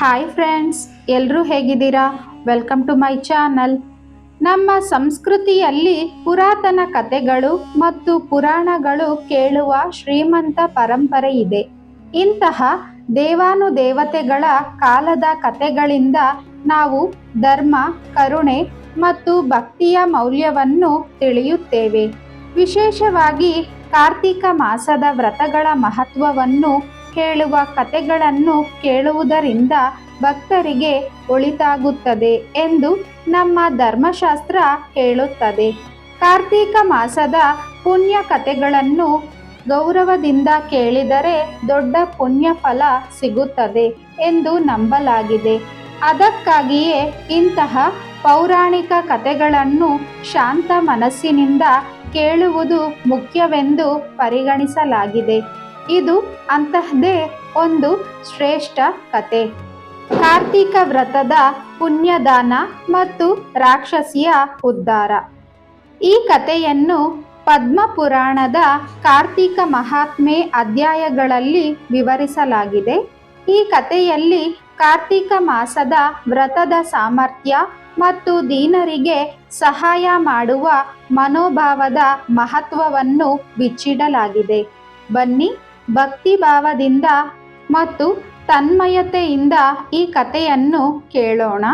Hi friends ಎಲ್ಲರೂ ಹೇಗಿದ್ದೀರಾ? Welcome to my channel ನಮ್ಮ ಸಂಸ್ಕೃತಿಯಲ್ಲಿ ಪುರಾತನ ಕಥೆಗಳು ಮತ್ತು ಪುರಾಣಗಳು ಕೇಳುವ ಶ್ರೀಮಂತ ಪರಂಪರೆ ಇದೆ. ಇಂತಹ ದೇವಾನುದೇವತೆಗಳ ಕಾಲದ ಕಥೆಗಳಿಂದ ನಾವು ಧರ್ಮ, ಕರುಣೆ ಮತ್ತು ಭಕ್ತಿಯ ಮೌಲ್ಯವನ್ನು ತಿಳಿಯುತ್ತೇವೆ. ವಿಶೇಷವಾಗಿ ಕಾರ್ತಿಕ ಮಾಸದ ವ್ರತಗಳ ಮಹತ್ವವನ್ನು ಹೇಳುವ ಕಥೆಗಳನ್ನು ಕೇಳುವುದರಿಂದ ಭಕ್ತರಿಗೆ ಒಳಿತಾಗುತ್ತದೆ ಎಂದು ನಮ್ಮ ಧರ್ಮಶಾಸ್ತ್ರ ಹೇಳುತ್ತದೆ. ಕಾರ್ತಿಕ ಮಾಸದ ಪುಣ್ಯ ಕಥೆಗಳನ್ನು ಗೌರವದಿಂದ ಕೇಳಿದರೆ ದೊಡ್ಡ ಪುಣ್ಯ ಫಲ ಸಿಗುತ್ತದೆ ಎಂದು ನಂಬಲಾಗಿದೆ. ಅದಕ್ಕಾಗಿಯೇ ಇಂತಹ ಪೌರಾಣಿಕ ಕಥೆಗಳನ್ನು ಶಾಂತ ಮನಸ್ಸಿನಿಂದ ಕೇಳುವುದು ಮುಖ್ಯವೆಂದು ಪರಿಗಣಿಸಲಾಗಿದೆ. ಇದು ಅಂತಹದೇ ಒಂದು ಶ್ರೇಷ್ಠ ಕತೆ. ಕಾರ್ತಿಕ ವ್ರತದ ಪುಣ್ಯದಾನ ಮತ್ತು ರಾಕ್ಷಸಿಯ ಉದ್ಧಾರ. ಈ ಕಥೆಯನ್ನು ಪದ್ಮಪುರಾಣದ ಕಾರ್ತಿಕ ಮಹಾತ್ಮೆ ಅಧ್ಯಾಯಗಳಲ್ಲಿ ವಿವರಿಸಲಾಗಿದೆ. ಈ ಕಥೆಯಲ್ಲಿ ಕಾರ್ತಿಕ ಮಾಸದ ವ್ರತದ ಸಾಮರ್ಥ್ಯ ಮತ್ತು ದೀನರಿಗೆ ಸಹಾಯ ಮಾಡುವ ಮನೋಭಾವದ ಮಹತ್ವವನ್ನು ಬಿಚ್ಚಿಡಲಾಗಿದೆ. ಬನ್ನಿ ಭಕ್ತಿಭಾವದಿಂದ ಮತ್ತು ತನ್ಮಯತೆಯಿಂದ ಈ ಕಥೆಯನ್ನು ಕೇಳೋಣ.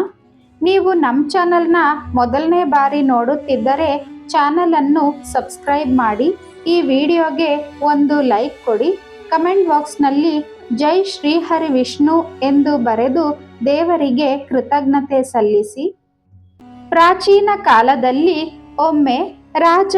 ನೀವು ನಮ್ಮ ಚಾನಲ್ನ ಮೊದಲನೇ ಬಾರಿ ನೋಡುತ್ತಿದ್ದರೆ ಚಾನಲನ್ನು ಸಬ್ಸ್ಕ್ರೈಬ್ ಮಾಡಿ, ಈ ವಿಡಿಯೋಗೆ ಒಂದು ಲೈಕ್ ಕೊಡಿ. ಕಮೆಂಟ್ ಬಾಕ್ಸ್ನಲ್ಲಿ ಜೈ ಶ್ರೀಹರಿ ವಿಷ್ಣು ಎಂದು ಬರೆದು ದೇವರಿಗೆ ಕೃತಜ್ಞತೆ ಸಲ್ಲಿಸಿ. ಪ್ರಾಚೀನ ಕಾಲದಲ್ಲಿ ಒಮ್ಮೆ ರಾಜ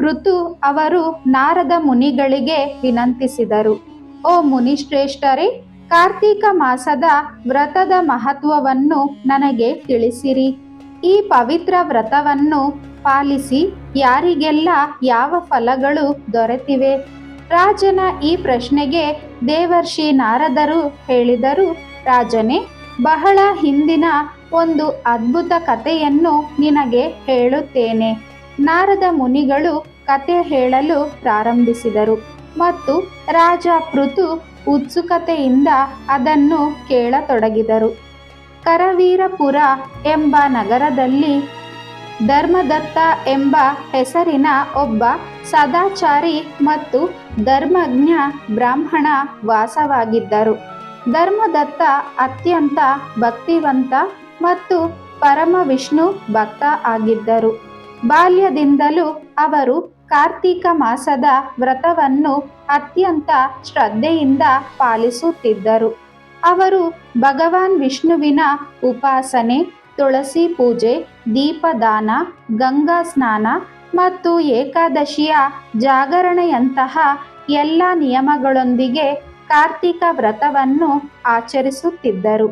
ಋತು ಅವರು ನಾರದ ಮುನಿಗಳಿಗೆ ವಿನಂತಿಸಿದರು. ಓ ಮುನಿಶ್ರೇಷ್ಠರೇ, ಕಾರ್ತೀಕ ಮಾಸದ ವ್ರತದ ಮಹತ್ವವನ್ನು ನನಗೆ ತಿಳಿಸಿರಿ. ಈ ಪವಿತ್ರ ವ್ರತವನ್ನು ಪಾಲಿಸಿ ಯಾರಿಗೆಲ್ಲ ಯಾವ ಫಲಗಳು ದೊರೆತಿವೆ ರಾಜನ ಈ ಪ್ರಶ್ನೆಗೆ ದೇವರ್ಷಿ ನಾರದರು ಹೇಳಿದರು, ರಾಜನೇ, ಬಹಳ ಹಿಂದಿನ ಒಂದು ಅದ್ಭುತ ಕಥೆಯನ್ನು ನಿನಗೆ ಹೇಳುತ್ತೇನೆ. ನಾರದ ಮುನಿಗಳು ಕತೆ ಹೇಳಲು ಪ್ರಾರಂಭಿಸಿದರು. ಮತ್ತು ರಾಜ ಪೃಥು ಉತ್ಸುಕತೆಯಿಂದ ಅದನ್ನು ಕೇಳತೊಡಗಿದರು. ಕರವೀರಪುರ ಎಂಬ ನಗರದಲ್ಲಿ ಧರ್ಮದತ್ತ ಎಂಬ ಹೆಸರಿನ ಒಬ್ಬ ಸದಾಚಾರಿ ಮತ್ತು ಧರ್ಮಜ್ಞ ಬ್ರಾಹ್ಮಣ ವಾಸವಾಗಿದ್ದರು. ಧರ್ಮದತ್ತ ಅತ್ಯಂತ ಭಕ್ತಿವಂತ ಮತ್ತು ಪರಮ ವಿಷ್ಣು ಭಕ್ತ ಆಗಿದ್ದರು. ಬಾಲ್ಯದಿಂದಲೂ ಅವರು ಕಾರ್ತೀಕ ಮಾಸದ ವ್ರತವನ್ನು ಅತ್ಯಂತ ಶ್ರದ್ಧೆಯಿಂದ ಪಾಲಿಸುತ್ತಿದ್ದರು. ಅವರು ಭಗವಾನ್ ವಿಷ್ಣುವಿನ ಉಪಾಸನೆ, ತುಳಸಿ ಪೂಜೆ, ದೀಪದಾನ, ಗಂಗಾ ಸ್ನಾನ ಮತ್ತು ಏಕಾದಶಿಯ ಜಾಗರಣೆಯಂತಹ ಎಲ್ಲ ನಿಯಮಗಳೊಂದಿಗೆ ಕಾರ್ತಿಕ ವ್ರತವನ್ನು ಆಚರಿಸುತ್ತಿದ್ದರು.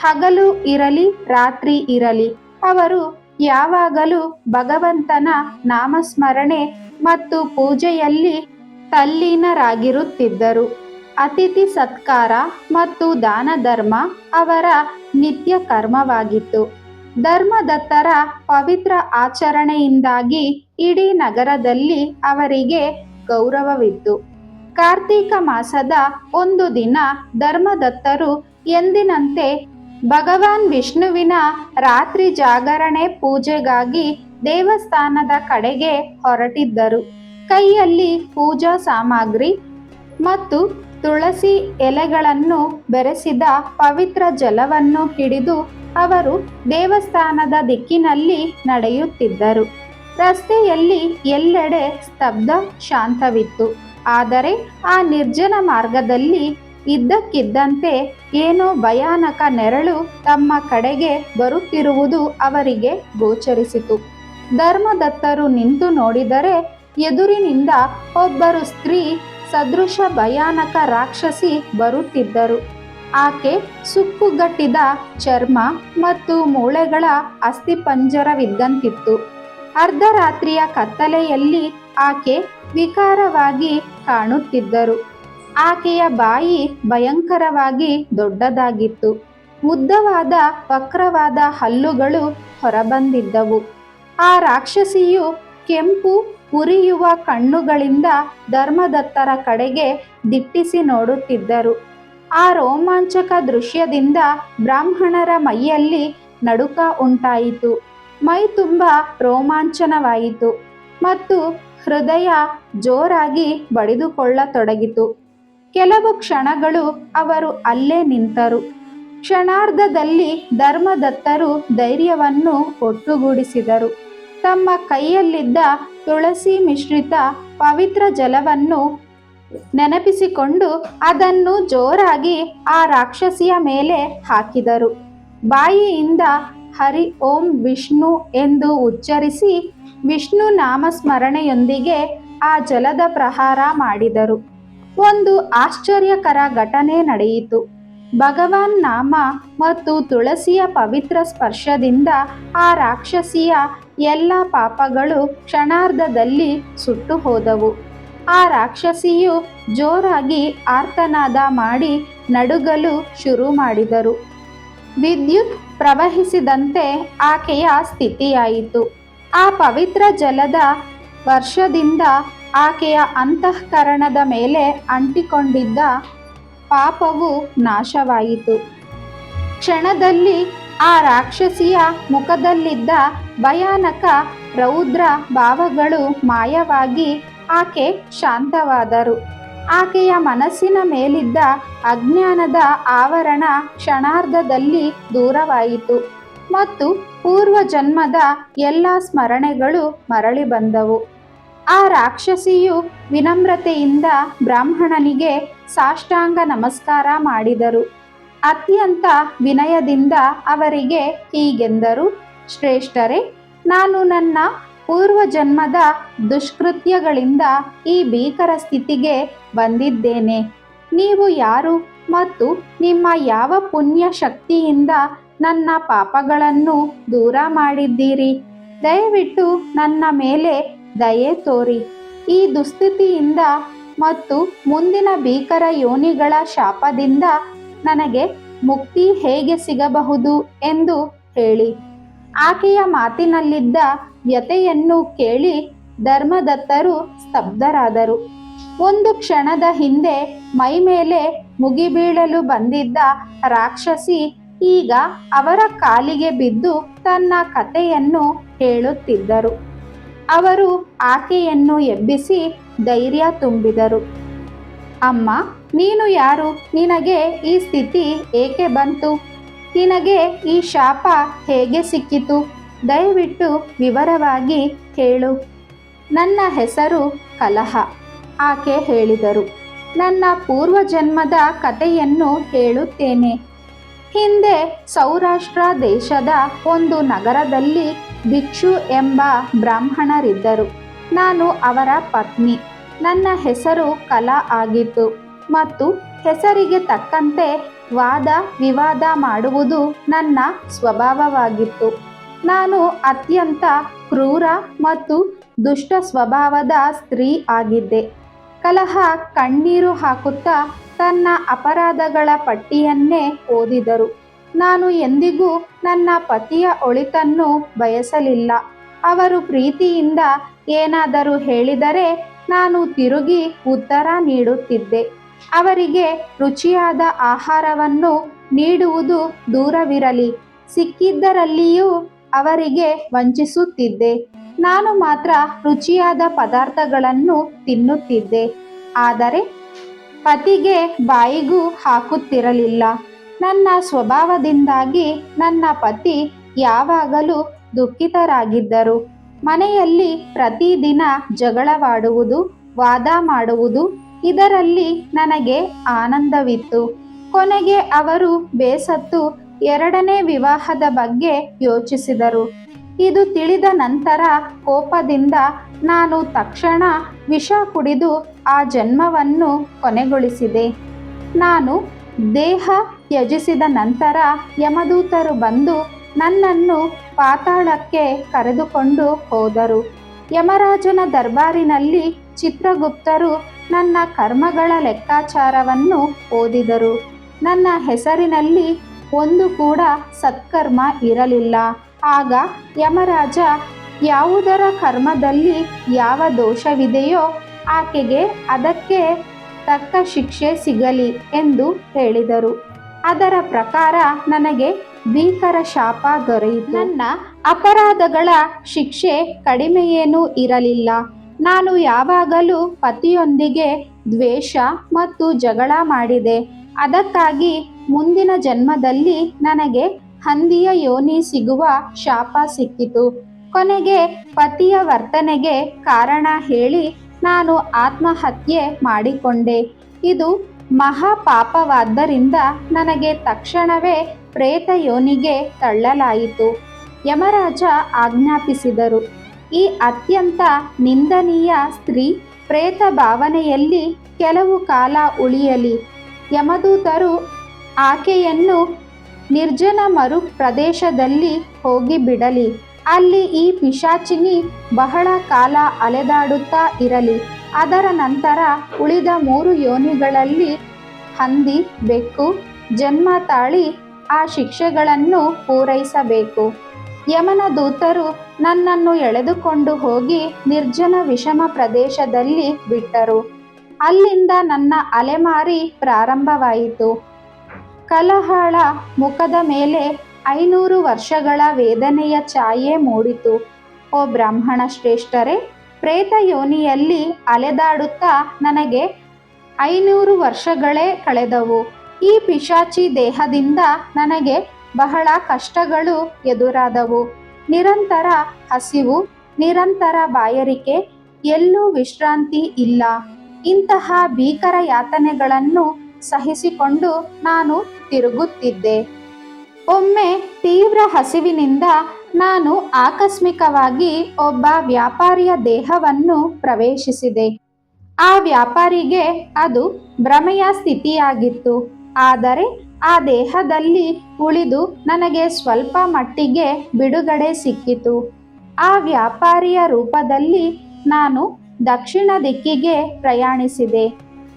ಹಗಲು ಇರಲಿ, ರಾತ್ರಿ ಇರಲಿ, ಅವರು ಯಾವಾಗಲೂ ಭಗವಂತನ ನಾಮಸ್ಮರಣೆ ಮತ್ತು ಪೂಜೆಯಲ್ಲಿ ತಲ್ಲೀನರಾಗಿರುತ್ತಿದ್ದರು. ಅತಿಥಿ ಸತ್ಕಾರ ಮತ್ತು ದಾನ ಧರ್ಮ ಅವರ ನಿತ್ಯ ಕರ್ಮವಾಗಿತ್ತು ಧರ್ಮದತ್ತರ ಪವಿತ್ರ ಆಚರಣೆಯಿಂದಾಗಿ ಇಡೀ ನಗರದಲ್ಲಿ ಅವರಿಗೆ ಗೌರವವಿತ್ತು. ಕಾರ್ತೀಕ ಮಾಸದ ಒಂದು ದಿನ ಧರ್ಮದತ್ತರು ಎಂದಿನಂತೆ ಭಗವಾನ್ ವಿಷ್ಣುವಿನ ರಾತ್ರಿ ಜಾಗರಣೆ ಪೂಜೆಗಾಗಿ ದೇವಸ್ಥಾನದ ಕಡೆಗೆ ಹೊರಟಿದ್ದರು. ಕೈಯಲ್ಲಿ ಪೂಜಾ ಸಾಮಗ್ರಿ ಮತ್ತು ತುಳಸಿ ಎಲೆಗಳನ್ನು ಬೆರೆಸಿದ ಪವಿತ್ರ ಜಲವನ್ನು ಹಿಡಿದು ಅವರು ದೇವಸ್ಥಾನದ ದಿಕ್ಕಿನಲ್ಲಿ ನಡೆಯುತ್ತಿದ್ದರು. ರಸ್ತೆಯಲ್ಲಿ ಎಲ್ಲೆಡೆ ಸ್ತಬ್ಧ ಶಾಂತವಿತ್ತು. ಆದರೆ ಆ ನಿರ್ಜನ ಮಾರ್ಗದಲ್ಲಿ ಇದ್ದಕ್ಕಿದ್ದಂತೆ ಏನೋ ಭಯಾನಕ ನೆರಳು ತಮ್ಮ ಕಡೆಗೆ ಬರುತ್ತಿರುವುದು ಅವರಿಗೆ ಗೋಚರಿಸಿತು. ಧರ್ಮದತ್ತರು ನಿಂತು ನೋಡಿದರೆ ಎದುರಿನಿಂದ ಒಬ್ಬರು ಸ್ತ್ರೀ ಸದೃಶ ಭಯಾನಕ ರಾಕ್ಷಸಿ ಬರುತ್ತಿದ್ದರು. ಆಕೆ ಸುಕ್ಕುಗಟ್ಟಿದ ಚರ್ಮ ಮತ್ತು ಮೂಳೆಗಳ ಅಸ್ಥಿಪಂಜರವಿದ್ದಂತಿತ್ತು. ಅರ್ಧರಾತ್ರಿಯ ಕತ್ತಲೆಯಲ್ಲಿ ಆಕೆ ವಿಕಾರವಾಗಿ ಕಾಣುತ್ತಿದ್ದರು. ಆಕೆಯ ಬಾಯಿ ಭಯಂಕರವಾಗಿ ದೊಡ್ಡದಾಗಿತ್ತು. ಉದ್ದವಾದ ವಕ್ರವಾದ ಹಲ್ಲುಗಳು ಹೊರಬಂದಿದ್ದವು. ಆ ರಾಕ್ಷಸಿಯು ಕೆಂಪು ಉರಿಯುವ ಕಣ್ಣುಗಳಿಂದ ಧರ್ಮದತ್ತರ ಕಡೆಗೆ ದಿಟ್ಟಿಸಿ ನೋಡುತ್ತಿದ್ದರು. ಆ ರೋಮಾಂಚಕ ದೃಶ್ಯದಿಂದ ಬ್ರಾಹ್ಮಣರ ಮೈಯಲ್ಲಿ ನಡುಕ ಉಂಟಾಯಿತು. ಮೈ ತುಂಬ ರೋಮಾಂಚನವಾಯಿತು ಮತ್ತು ಹೃದಯ ಜೋರಾಗಿ ಬಡಿದುಕೊಳ್ಳತೊಡಗಿತು. ಕೆಲವು ಕ್ಷಣಗಳು ಅವರು ಅಲ್ಲೇ ನಿಂತರು. ಕ್ಷಣಾರ್ಧದಲ್ಲಿ ಧರ್ಮದತ್ತರು ಧೈರ್ಯವನ್ನು ಒಟ್ಟುಗೂಡಿಸಿದರು. ತಮ್ಮ ಕೈಯಲ್ಲಿದ್ದ ತುಳಸಿ ಮಿಶ್ರಿತ ಪವಿತ್ರ ಜಲವನ್ನು ನೆನಪಿಸಿಕೊಂಡು ಅದನ್ನು ಜೋರಾಗಿ ಆ ರಾಕ್ಷಸಿಯ ಮೇಲೆ ಹಾಕಿದರು. ಬಾಯಿಯಿಂದ ಹರಿ ಓಂ ವಿಷ್ಣು ಎಂದು ಉಚ್ಚರಿಸಿ ವಿಷ್ಣು ನಾಮಸ್ಮರಣೆಯೊಂದಿಗೆ ಆ ಜಲದ ಪ್ರಹಾರ ಮಾಡಿದರು. ಒಂದು ಆಶ್ಚರ್ಯಕರ ಘಟನೆ ನಡೆಯಿತು. ಭಗವಾನ್ ನಾಮ ಮತ್ತು ತುಳಸಿಯ ಪವಿತ್ರ ಸ್ಪರ್ಶದಿಂದ ಆ ರಾಕ್ಷಸಿಯ ಎಲ್ಲ ಪಾಪಗಳು ಕ್ಷಣಾರ್ಧದಲ್ಲಿ ಸುಟ್ಟು ಹೋದವು. ಆ ರಾಕ್ಷಸಿಯು ಜೋರಾಗಿ ಆರ್ತನಾದ ಮಾಡಿ ನಡುಗಲು ಶುರು ಮಾಡಿದರು. ವಿದ್ಯುತ್ ಪ್ರವಹಿಸಿದಂತೆ ಆಕೆಯ ಸ್ಥಿತಿಯಾಯಿತು. ಆ ಪವಿತ್ರ ಜಲದ ವರ್ಷದಿಂದ ಆಕೆಯ ಅಂತಃಕರಣದ ಮೇಲೆ ಅಂಟಿಕೊಂಡಿದ್ದ ಪಾಪವು ನಾಶವಾಯಿತು. ಕ್ಷಣದಲ್ಲಿ ಆ ರಾಕ್ಷಸಿಯ ಮುಖದಲ್ಲಿದ್ದ ಭಯಾನಕ ರೌದ್ರ ಭಾವಗಳು ಮಾಯವಾಗಿ ಆಕೆ ಶಾಂತವಾದರು. ಆಕೆಯ ಮನಸ್ಸಿನ ಮೇಲಿದ್ದ ಅಜ್ಞಾನದ ಆವರಣ ಕ್ಷಣಾರ್ಧದಲ್ಲಿ ದೂರವಾಯಿತು ಮತ್ತು ಪೂರ್ವ ಜನ್ಮದ ಎಲ್ಲ ಸ್ಮರಣೆಗಳು ಮರಳಿ ಬಂದವು. ಆ ರಾಕ್ಷಸಿಯು ವಿನಮ್ರತೆಯಿಂದ ಬ್ರಾಹ್ಮಣನಿಗೆ ಸಾಷ್ಟಾಂಗ ನಮಸ್ಕಾರ ಮಾಡಿದರು. ಅತ್ಯಂತ ವಿನಯದಿಂದ ಅವರಿಗೆ ಹೀಗೆಂದರು. ಶ್ರೇಷ್ಠರೇ, ನಾನು ನನ್ನ ಪೂರ್ವ ಜನ್ಮದ ದುಷ್ಕೃತ್ಯಗಳಿಂದ ಈ ಭೀಕರ ಸ್ಥಿತಿಗೆ ಬಂದಿದ್ದೇನೆ. ನೀವು ಯಾರು ಮತ್ತು ನಿಮ್ಮ ಯಾವ ಪುಣ್ಯ ಶಕ್ತಿಯಿಂದ ನನ್ನ ಪಾಪಗಳನ್ನು ದೂರ ಮಾಡಿದ್ದೀರಿ? ದಯವಿಟ್ಟು ನನ್ನ ಮೇಲೆ ದಯೆ ತೋರಿ. ಈ ದುಸ್ಥಿತಿಯಿಂದ ಮತ್ತು ಮುಂದಿನ ಭೀಕರ ಯೋನಿಗಳ ಶಾಪದಿಂದ ನನಗೆ ಮುಕ್ತಿ ಹೇಗೆ ಸಿಗಬಹುದು ಎಂದು ಹೇಳಿ. ಆಕೆಯ ಮಾತಿನಲ್ಲಿದ್ದ ವ್ಯತೆಯನ್ನು ಕೇಳಿ ಧರ್ಮದತ್ತರು ಸ್ತಬ್ಧರಾದರು. ಒಂದು ಕ್ಷಣದ ಹಿಂದೆ ಮೈಮೇಲೆ ಮುಗಿಬೀಳಲು ಬಂದಿದ್ದ ರಾಕ್ಷಸಿ ಈಗ ಅವರ ಕಾಲಿಗೆ ಬಿದ್ದು ತನ್ನ ಕಥೆಯನ್ನು ಹೇಳುತ್ತಿದ್ದರು. ಅವರು ಆಕೆಯನ್ನು ಎಬ್ಬಿಸಿ ಧೈರ್ಯ ತುಂಬಿದರು. ಅಮ್ಮ ನೀನು ಯಾರು? ನಿನಗೆ ಈ ಸ್ಥಿತಿ ಏಕೆ ಬಂತು? ನಿನಗೆ ಈ ಶಾಪ ಹೇಗೆ ಸಿಕ್ಕಿತು? ದಯವಿಟ್ಟು ವಿವರವಾಗಿ ಹೇಳು. ನನ್ನ ಹೆಸರು ಕಲಹ, ಆಕೆ ಹೇಳಿದರು. ನನ್ನ ಪೂರ್ವಜನ್ಮದ ಕಥೆಯನ್ನು ಹೇಳುತ್ತೇನೆ. ಹಿಂದೆ ಸೌರಾಷ್ಟ್ರ ದೇಶದ ಒಂದು ನಗರದಲ್ಲಿ ಭಿಕ್ಷು ಎಂಬ ಬ್ರಾಹ್ಮಣರಿದ್ದರು. ನಾನು ಅವರ ಪತ್ನಿ. ನನ್ನ ಹೆಸರು ಕಲಾ ಆಗಿತ್ತು. ಮತ್ತು ಹೆಸರಿಗೆ ತಕ್ಕಂತೆ ವಾದ ವಿವಾದ ಮಾಡುವುದು ನನ್ನ ಸ್ವಭಾವವಾಗಿತ್ತು. ನಾನು ಅತ್ಯಂತ ಕ್ರೂರ ಮತ್ತು ದುಷ್ಟ ಸ್ವಭಾವದ ಸ್ತ್ರೀ ಆಗಿದ್ದೆ. ಕಲಹ ಕಣ್ಣೀರು ಹಾಕುತ್ತಾ ತನ್ನ ಅಪರಾಧಗಳ ಪಟ್ಟಿಯನ್ನೇ ಓದಿದರು. ನಾನು ಎಂದಿಗೂ ನನ್ನ ಪತಿಯ ಒಳಿತನ್ನು ಬಯಸಲಿಲ್ಲ. ಅವರು ಪ್ರೀತಿಯಿಂದ ಏನಾದರೂ ಹೇಳಿದರೆ ನಾನು ತಿರುಗಿ ಉತ್ತರ ನೀಡುತ್ತಿದ್ದೆ. ಅವರಿಗೆ ರುಚಿಯಾದ ಆಹಾರವನ್ನು ನೀಡುವುದು ದೂರವಿರಲಿ. ಸಿಕ್ಕಿದ್ದರಲ್ಲಿಯೂ ಅವರಿಗೆ ವಂಚಿಸುತ್ತಿದ್ದೆ. ನಾನು ಮಾತ್ರ ರುಚಿಯಾದ ಪದಾರ್ಥಗಳನ್ನು ತಿನ್ನುತ್ತಿದ್ದೆ. ಆದರೆ ಪತಿಗೆ ಬಾಯಿಗೂ ಹಾಕುತ್ತಿರಲಿಲ್ಲ. ನನ್ನ ಸ್ವಭಾವದಿಂದಾಗಿ ನನ್ನ ಪತಿ ಯಾವಾಗಲೂ ದುಃಖಿತರಾಗಿದ್ದರು. ಮನೆಯಲ್ಲಿ ಪ್ರತಿದಿನ ಜಗಳವಾಡುವುದು, ವಾದ ಮಾಡುವುದು ಇದರಲ್ಲಿ ನನಗೆ ಆನಂದವಿತ್ತು. ಕೊನೆಗೆ ಅವರು ಬೇಸತ್ತು ಎರಡನೇ ವಿವಾಹದ ಬಗ್ಗೆ ಯೋಚಿಸಿದರು. ಇದು ತಿಳಿದ ನಂತರ ಕೋಪದಿಂದ ನಾನು ತಕ್ಷಣ ವಿಷ ಕುಡಿದು ಆ ಜನ್ಮವನ್ನು ಕೊನೆಗೊಳಿಸಿದೆ. ನಾನು ದೇಹ ತ್ಯಜಿಸಿದ ನಂತರ ಯಮದೂತರು ಬಂದು ನನ್ನನ್ನು ಪಾತಾಳಕ್ಕೆ ಕರೆದುಕೊಂಡು ಹೋದರು. ಯಮರಾಜನ ದರ್ಬಾರಿನಲ್ಲಿ ಚಿತ್ರಗುಪ್ತರು ನನ್ನ ಕರ್ಮಗಳ ಲೆಕ್ಕಾಚಾರವನ್ನು ಓದಿದರು. ನನ್ನ ಹೆಸರಿನಲ್ಲಿ ಒಂದು ಕೂಡ ಸತ್ಕರ್ಮ ಇರಲಿಲ್ಲ. ಆಗ ಯಮರಾಜ, ಯಾವುದರ ಕರ್ಮದಲ್ಲಿ ಯಾವ ದೋಷವಿದೆಯೋ ಆಕೆಗೆ ಅದಕ್ಕೆ ತಕ್ಕ ಶಿಕ್ಷೆ ಸಿಗಲಿ ಎಂದು ಹೇಳಿದರು. ಅದರ ಪ್ರಕಾರ ನನಗೆ ಭೀಕರ ಶಾಪ ದೊರೆಯಿತು. ನನ್ನ ಅಪರಾಧಗಳ ಶಿಕ್ಷೆ ಕಡಿಮೆಯೇನೂ ಇರಲಿಲ್ಲ. ನಾನು ಯಾವಾಗಲೂ ಪತಿಯೊಂದಿಗೆ ದ್ವೇಷ ಮತ್ತು ಜಗಳ ಮಾಡಿದೆ. ಅದಕ್ಕಾಗಿ ಮುಂದಿನ ಜನ್ಮದಲ್ಲಿ ನನಗೆ ಹಂದಿಯ ಯೋನಿ ಸಿಗುವ ಶಾಪ ಸಿಕ್ಕಿತು. ಕೊನೆಗೆ ಪತಿಯ ವರ್ತನೆಗೆ ಕಾರಣ ಹೇಳಿ ನಾನು ಆತ್ಮಹತ್ಯೆ ಮಾಡಿಕೊಂಡೆ. ಇದು ಮಹಾಪಾಪವಾದ್ದರಿಂದ ನನಗೆ ತಕ್ಷಣವೇ ಪ್ರೇತ ಯೋನಿಗೆ ತಳ್ಳಲಾಯಿತು. ಯಮರಾಜ ಆಜ್ಞಾಪಿಸಿದರು. ಈ ಅತ್ಯಂತ ನಿಂದನೀಯ ಸ್ತ್ರೀ ಪ್ರೇತ ಭಾವನೆಯಲ್ಲಿ ಕೆಲವು ಕಾಲ ಉಳಿಯಲಿ. ಯಮದೂತರು ಆಕೆಯನ್ನು ನಿರ್ಜನ ಮರು ಪ್ರದೇಶದಲ್ಲಿ ಹೋಗಿ ಬಿಡಲಿ. ಅಲ್ಲಿ ಈ ಪಿಶಾಚಿನಿ ಬಹಳ ಕಾಲ ಅಲೆದಾಡುತ್ತಾ ಇರಲಿ. ಅದರ ನಂತರ ಉಳಿದ ಮೂರು ಯೋನಿಗಳಲ್ಲಿ ಹಂದಿ, ಬೆಕ್ಕು, ಜನ್ಮ ತಾಳಿ ಆ ಶಿಕ್ಷೆಗಳನ್ನು ಪೂರೈಸಬೇಕು. ಯಮನ ದೂತರು ನನ್ನನ್ನು ಎಳೆದುಕೊಂಡು ಹೋಗಿ ನಿರ್ಜನ ವಿಷಮ ಪ್ರದೇಶದಲ್ಲಿ ಬಿಟ್ಟರು. ಅಲ್ಲಿಂದ ನನ್ನ ಅಲೆಮಾರಿ ಪ್ರಾರಂಭವಾಯಿತು. ಕಲಹಳ ಮುಖದ ಮೇಲೆ ಐನೂರು ವರ್ಷಗಳ ವೇದನೆಯ ಛಾಯೆ ಮೂಡಿತು. ಓ ಬ್ರಾಹ್ಮಣ ಶ್ರೇಷ್ಠರೇ, ಪ್ರೇತ ಯೋನಿಯಲ್ಲಿ ಅಲೆದಾಡುತ್ತಾ ನನಗೆ ಐನೂರು ವರ್ಷಗಳೇ ಕಳೆದವು. ಈ ಪಿಶಾಚಿ ದೇಹದಿಂದ ನನಗೆ ಬಹಳ ಕಷ್ಟಗಳು ಎದುರಾದವು. ನಿರಂತರ ಹಸಿವು, ನಿರಂತರ ಬಾಯರಿಕೆ, ಎಲ್ಲೂ ವಿಶ್ರಾಂತಿ ಇಲ್ಲ. ಇಂತಹ ಭೀಕರ ಯಾತನೆಗಳನ್ನು ಸಹಿಸಿಕೊಂಡು ನಾನು ತಿರುಗುತ್ತಿದ್ದೆ. ಒಮ್ಮೆ ತೀವ್ರ ಹಸಿವಿನಿಂದ ನಾನು ಆಕಸ್ಮಿಕವಾಗಿ ಒಬ್ಬ ವ್ಯಾಪಾರಿಯ ದೇಹವನ್ನು ಪ್ರವೇಶಿಸಿದೆ. ಆ ವ್ಯಾಪಾರಿಗೆ ಅದು ಭ್ರಮೆಯ ಸ್ಥಿತಿಯಾಗಿತ್ತು. ಆದರೆ ಆ ದೇಹದಲ್ಲಿ ಉಳಿದು ನನಗೆ ಸ್ವಲ್ಪ ಮಟ್ಟಿಗೆ ಬಿಡುಗಡೆ ಸಿಕ್ಕಿತು. ಆ ವ್ಯಾಪಾರಿಯ ರೂಪದಲ್ಲಿ ನಾನು ದಕ್ಷಿಣ ದಿಕ್ಕಿಗೆ ಪ್ರಯಾಣಿಸಿದೆ.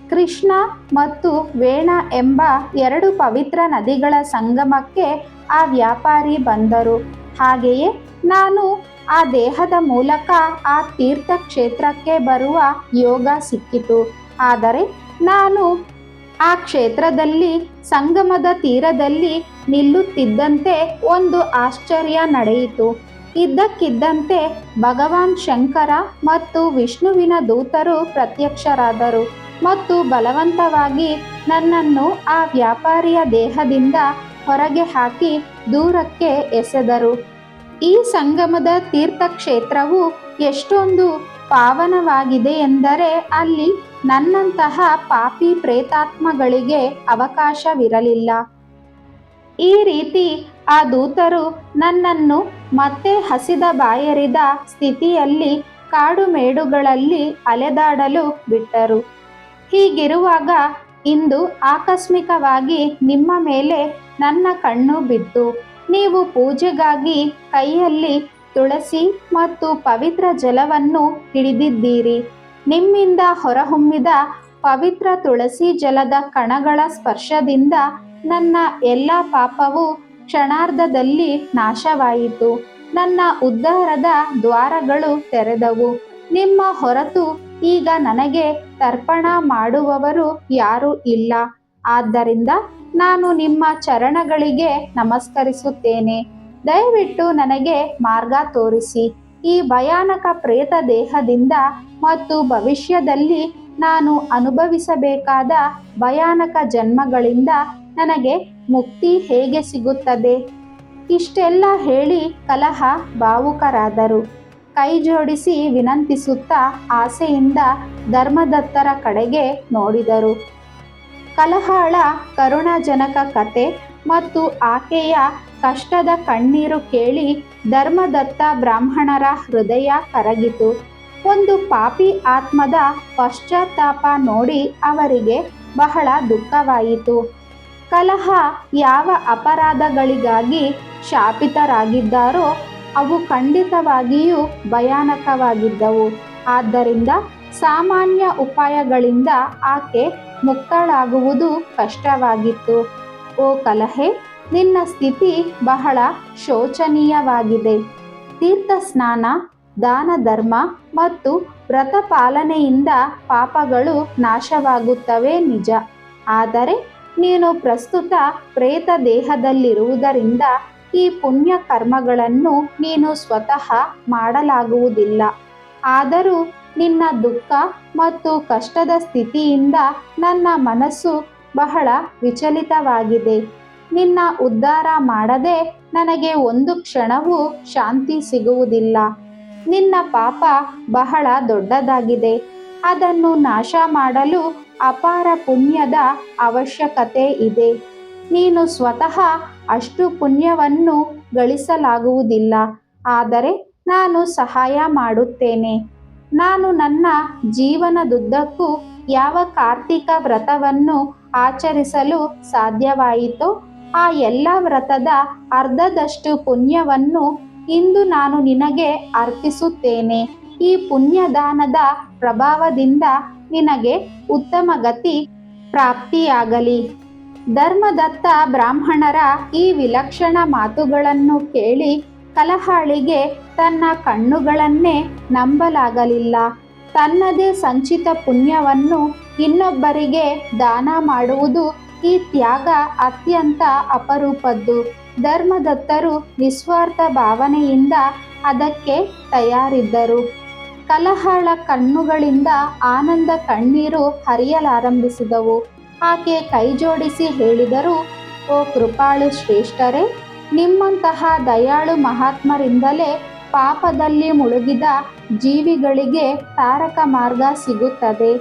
ಕೃಷ್ಣ ಮತ್ತು ವೇಣ ಎಂಬ ಎರಡು ಪವಿತ್ರ ನದಿಗಳ ಸಂಗಮಕ್ಕೆ ಆ ವ್ಯಾಪಾರಿ ಬಂದರು. ಹಾಗೆಯೇ ನಾನು ಆ ದೇಹದ ಮೂಲಕ ಆ ತೀರ್ಥಕ್ಷೇತ್ರಕ್ಕೆ ಬರುವ ಯೋಗ ಸಿಕ್ಕಿತು. ಆದರೆ ನಾನು ಆ ಕ್ಷೇತ್ರದಲ್ಲಿ, ಸಂಗಮದ ತೀರದಲ್ಲಿ ನಿಲ್ಲುತ್ತಿದ್ದಂತೆ ಒಂದು ಆಶ್ಚರ್ಯ ನಡೆಯಿತು. ಇದ್ದಕ್ಕಿದ್ದಂತೆ ಭಗವಾನ್ ಶಂಕರ ಮತ್ತು ವಿಷ್ಣುವಿನ ದೂತರು ಪ್ರತ್ಯಕ್ಷರಾದರು ಮತ್ತು ಬಲವಂತವಾಗಿ ನನ್ನನ್ನು ಆ ವ್ಯಾಪಾರಿಯ ದೇಹದಿಂದ ಹೊರಗೆ ಹಾಕಿ ದೂರಕ್ಕೆ ಎಸೆದರು. ಈ ಸಂಗಮದ ತೀರ್ಥಕ್ಷೇತ್ರವು ಎಷ್ಟೊಂದು ಪಾವನವಾಗಿದೆ ಎಂದರೆ ಅಲ್ಲಿ ನನ್ನಂತಹ ಪಾಪಿ ಪ್ರೇತಾತ್ಮಗಳಿಗೆ ಅವಕಾಶವಿರಲಿಲ್ಲ. ಈ ರೀತಿ ಆ ದೂತರು ನನ್ನನ್ನು ಮತ್ತೆ ಹಸಿದ ಬಾಯರಿದ ಸ್ಥಿತಿಯಲ್ಲಿ ಕಾಡು ಮೇಡುಗಳಲ್ಲಿ ಅಲೆದಾಡಲು ಬಿಟ್ಟರು. ಹೀಗಿರುವಾಗ ಇಂದು ಆಕಸ್ಮಿಕವಾಗಿ ನಿಮ್ಮ ಮೇಲೆ ನನ್ನ ಕಣ್ಣು ಬಿತ್ತು. ನೀವು ಪೂಜೆಗಾಗಿ ಕೈಯಲ್ಲಿ ತುಳಸಿ ಮತ್ತು ಪವಿತ್ರ ಜಲವನ್ನು ಹಿಡಿದಿದ್ದೀರಿ. ನಿಮ್ಮಿಂದ ಹೊರಹೊಮ್ಮಿದ ಪವಿತ್ರ ತುಳಸಿ ಜಲದ ಕಣಗಳ ಸ್ಪರ್ಶದಿಂದ ನನ್ನ ಎಲ್ಲ ಪಾಪವು ಕ್ಷಣಾರ್ಧದಲ್ಲಿ ನಾಶವಾಯಿತು. ನನ್ನ ಉದ್ಧಾರದ ದ್ವಾರಗಳು ತೆರೆದವು. ನಿಮ್ಮ ಹೊರತು ಈಗ ನನಗೆ ತರ್ಪಣ ಮಾಡುವವರು ಯಾರೂ ಇಲ್ಲ. ಆದ್ದರಿಂದ ನಾನು ನಿಮ್ಮ ಚರಣಗಳಿಗೆ ನಮಸ್ಕರಿಸುತ್ತೇನೆ. ದಯವಿಟ್ಟು ನನಗೆ ಮಾರ್ಗ ತೋರಿಸಿ. ಈ ಭಯಾನಕ ಪ್ರೇತ ದೇಹದಿಂದ ಮತ್ತು ಭವಿಷ್ಯದಲ್ಲಿ ನಾನು ಅನುಭವಿಸಬೇಕಾದ ಭಯಾನಕ ಜನ್ಮಗಳಿಂದ ನನಗೆ ಮುಕ್ತಿ ಹೇಗೆ ಸಿಗುತ್ತದೆ? ಇಷ್ಟೆಲ್ಲ ಹೇಳಿ ಕಲಹ ಭಾವುಕರಾದರು. ಕೈ ಜೋಡಿಸಿ ವಿನಂತಿಸುತ್ತಾ ಆಸೆಯಿಂದ ಧರ್ಮದತ್ತರ ಕಡೆಗೆ ನೋಡಿದರು. ಕಲಹಾಳ ಕರುಣಾಜನಕ ಕತೆ ಮತ್ತು ಆಕೆಯ ಕಷ್ಟದ ಕಣ್ಣೀರು ಕೇಳಿ ಧರ್ಮದತ್ತ ಬ್ರಾಹ್ಮಣರ ಹೃದಯ ಕರಗಿತು. ಒಂದು ಪಾಪಿ ಆತ್ಮದ ಪಶ್ಚಾತ್ತಾಪ ನೋಡಿ ಅವರಿಗೆ ಬಹಳ ದುಃಖವಾಯಿತು. ಕಲಹ ಯಾವ ಅಪರಾಧಗಳಿಗಾಗಿ ಶಾಪಿತರಾಗಿದ್ದಾರೋ ಅವು ಖಂಡಿತವಾಗಿಯೂ ಭಯಾನಕವಾಗಿದ್ದವು. ಆದ್ದರಿಂದ ಸಾಮಾನ್ಯ ಉಪಾಯಗಳಿಂದ ಆಕೆ ಮುಕ್ತಳಾಗುವುದು ಕಷ್ಟವಾಗಿತ್ತು. ಓ ಕಲಹೆ, ನಿನ್ನ ಸ್ಥಿತಿ ಬಹಳ ಶೋಚನೀಯವಾಗಿದೆ. ತೀರ್ಥ ಸ್ನಾನ ದಾನ ಧರ್ಮ ಮತ್ತು ವ್ರತ ಪಾಲನೆಯಿಂದ ಪಾಪಗಳು ನಾಶವಾಗುತ್ತವೆ ನಿಜ. ಆದರೆ ನೀನು ಪ್ರಸ್ತುತ ಪ್ರೇತ ದೇಹದಲ್ಲಿರುವುದರಿಂದ ಈ ಪುಣ್ಯ ಕರ್ಮಗಳನ್ನು ನೀನು ಸ್ವತಃ ಮಾಡಲಾಗುವುದಿಲ್ಲ. ಆದರೂ ನಿನ್ನ ದುಃಖ ಮತ್ತು ಕಷ್ಟದ ಸ್ಥಿತಿಯಿಂದ ನನ್ನ ಮನಸ್ಸು ಬಹಳ ವಿಚಲಿತವಾಗಿದೆ. ನಿನ್ನ ಉದ್ಧಾರ ಮಾಡದೆ ನನಗೆ ಒಂದು ಕ್ಷಣವೂ ಶಾಂತಿ ಸಿಗುವುದಿಲ್ಲ. ನಿನ್ನ ಪಾಪ ಬಹಳ ದೊಡ್ಡದಾಗಿದೆ. ಅದನ್ನು ನಾಶ ಮಾಡಲು ಅಪಾರ ಪುಣ್ಯದ ಅವಶ್ಯಕತೆ ಇದೆ. ನೀನು ಸ್ವತಃ ಅಷ್ಟು ಪುಣ್ಯವನ್ನು ಗಳಿಸಲಾಗುವುದಿಲ್ಲ. ಆದರೆ ನಾನು ಸಹಾಯ ಮಾಡುತ್ತೇನೆ. ನಾನು ನನ್ನ ಜೀವನದುದ್ದಕ್ಕೂ ಯಾವ ಕಾರ್ತಿಕ ವ್ರತವನ್ನು ಆಚರಿಸಲು ಸಾಧ್ಯವಾಯಿತೋ, ಆ ಎಲ್ಲ ವ್ರತದ ಅರ್ಧದಷ್ಟು ಪುಣ್ಯವನ್ನು ಇಂದು ನಾನು ನಿನಗೆ ಅರ್ಪಿಸುತ್ತೇನೆ. ಈ ಪುಣ್ಯದಾನದ ಪ್ರಭಾವದಿಂದ ನಿನಗೆ ಉತ್ತಮ ಗತಿ ಪ್ರಾಪ್ತಿಯಾಗಲಿ. ಧರ್ಮದತ್ತ ಬ್ರಾಹ್ಮಣರ ಈ ವಿಲಕ್ಷಣ ಮಾತುಗಳನ್ನು ಕೇಳಿ ಕಲಹಾಳಿಗೆ ತನ್ನ ಕಣ್ಣುಗಳನ್ನೇ ನಂಬಲಾಗಲಿಲ್ಲ. ತನ್ನದೇ ಸಂಚಿತ ಪುಣ್ಯವನ್ನು ಇನ್ನೊಬ್ಬರಿಗೆ ದಾನ ಮಾಡುವುದು ಈ ತ್ಯಾಗ ಅತ್ಯಂತ ಅಪರೂಪದ್ದು. ಧರ್ಮದತ್ತರು ನಿಸ್ವಾರ್ಥ ಭಾವನೆಯಿಂದ ಅದಕ್ಕೆ ತಯಾರಿದ್ದರು. ಕಲಹಳ ಕಣ್ಣುಗಳಿಂದ ಆನಂದ ಕಣ್ಣೀರು ಹರಿಯಲಾರಂಭಿಸಿದವು. ಆಕೆ ಕೈಜೋಡಿಸಿ ಹೇಳಿದರು, ಓ ಕೃಪಾಳು ಶ್ರೇಷ್ಠರೇ, ನಿಮ್ಮಂತಹ ದಯಾಳು ಮಹಾತ್ಮರಿಂದಲೇ ಪಾಪದಲ್ಲಿ ಮುಳುಗಿದ ಜೀವಿಗಳಿಗೆ ತಾರಕ ಮಾರ್ಗ ಸಿಗುತ್ತದೆ.